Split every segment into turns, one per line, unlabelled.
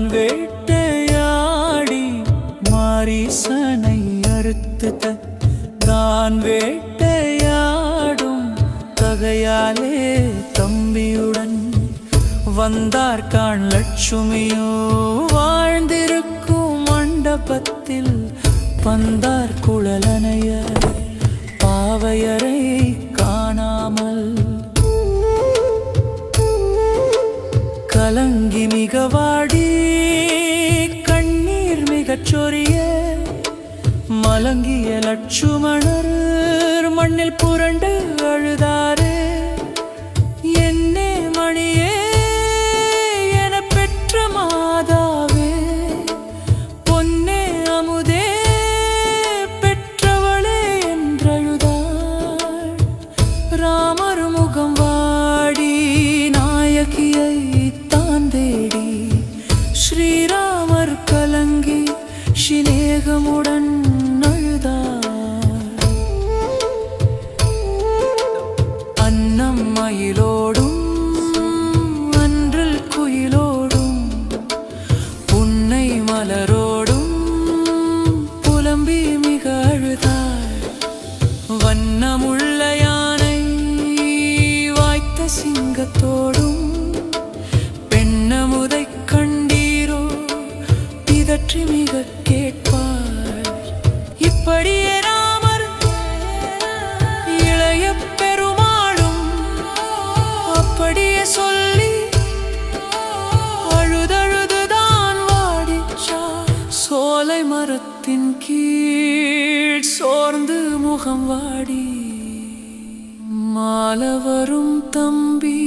நான் வேட்டையாடி மாரிசனை அறுத்துத தான் வேட்டையாடும் தகையாலே தம்பியுடன் வந்தார்கான் லட்சுமியோ. வாழ்ந்திருக்கும் மண்டபத்தில் பந்தார் குழலனையர். கலங்கி மிக வாடி கண்ணீர் மிகச் சொரிய மலங்கிய லட்சுமணர் மண்ணில் புரண்டு அழுதாரே. என்னே மணியே என பெற்ற மாதாவே பொன்னே அமுதே பெற்றவளே என்றழுதாள். ராமர் முகம் சிநேகமுடன் அழுதார் அன்னம் மயிலோடும் அன்றில் குயிலோடும் புன்னை மலரோடும் புலம்பி மிக அழுதாள் வண்ணமுள்ள யானை வாய்த்த சிங்கத்தோடும் பெண்ணமுதை கண்டீரோ பிதற்றி மிக கேட்டு இப்படியே ராமர் இளைய பெருமாளும் அப்படியே சொல்லி அழுதழுதுதான் வாடிச்சார். சோலை மரத்தின் கீழ் சோர்ந்து முகம் வாடி. மாலவரும் தம்பி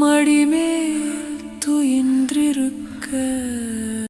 மடிமே துயின்றிருக்க